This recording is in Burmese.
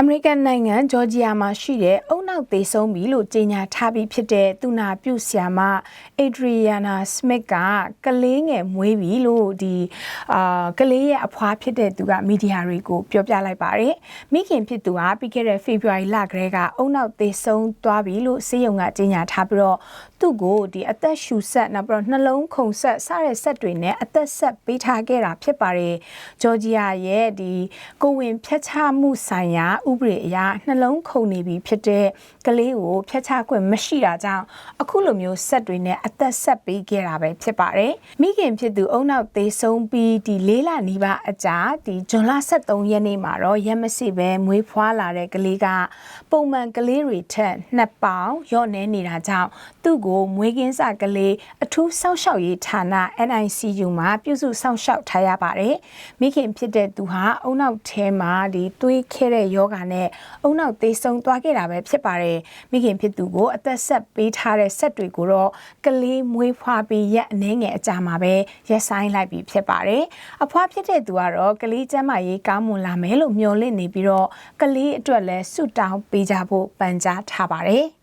အမေရိကန်နိုင်ငံဂျော်ဂျီယာမှာရှိတဲ့အုံ နောက်သေးဆုံးပြီလို့ကြေညာထားပြီးဖြစ်တဲ့သူနာပြုဆရာမအေဒရီယာနာစမစ်ကကလေးငယ်မွေးပြီလို့ဒီအာကလေးရဲ့အဖွားဖြစ်တဲ့သူကမီဒီယာတွေကိုပြောပြလိုက်ပါတယ်မိခင်ဖြစ်သူကပြီးခဲ့တဲ့ဖေဖော်ဝါရီလကတည်းကအုံနောက်သေးဆုံးသွားပြီလို့စေယုံကကြေညာထားပြီးတော့သူ့ကိုဒီအသက်ရှူဆက်နောက်ပြီးတော့နှလုံးခုန်ဆက်စတဲ့ဆက်တွေနဲ့အသက်ဆက်ပေးထားခဲ့တာဖြစ်ပါတယ်ဂျော်ဂျီယာရဲ့ဒီကိုဝင်ဖျက်ချမှုဆိုင်ရာဥပဒေအရနှလုံးခုန်နေပြီဖြစ်တဲ့ကလေးကိုဖျက်ချခွင့်မရှိတာကြောင့်အခုလိုမျိုးဆက်တွေနဲ့အသက်ဆက်ပေးခဲ့တာပဲဖြစ်ပါတယ်မိခင်ဖြစ်သူအုံနောက်သေးဆုံးပြီးဒီလေးလနီးပါးအကြာဒီဇွန်လ23ရက်နေ့မှာတော့ရက်မစီပဲမွေးဖွားလာတဲ့ကလေးကပုံမှန်ကလေးတွေထက်နှစ်ပေါင်ညော့နေနေတာကြောင့်သူ့ကိုမွေးကင်းစကလေးအထူးစောင့်ရှောက်ရေးဌာန NICU မှာပြုစုစောင့်ရှောက်ထားရပါတယ်မိခင်ဖြစ်တဲ့သူဟာအုံနောက်ထဲမှာဒီသွေးခဲတဲ့ယောဂါနဲ့အုံနောက်သေးဆုံးသွားခဲ့တာပဲဖြစ်ပါတယ်မိခင်ဖြစ်သူကိုအသက်ဆက်ပေးထားတဲ့ဆက်တွေကိုတော့ကလေးမွေးဖွားပြီးရက်အနည်းငယ်အကြာမှာပဲရက်ဆိုင်လိုက်ပြီးဖြစ်ပါတယ်အဖွားဖြစ်တဲ့သူကတော့ကလေးကျန်းမာရေးကောင်းမွန်လာမယ်လို့မျှော်လင့်နေပြီးတော့ကလေးအတွက်လည်းဆုတောင်းပေးကြဖို့ပန်ကြားထားပါတယ်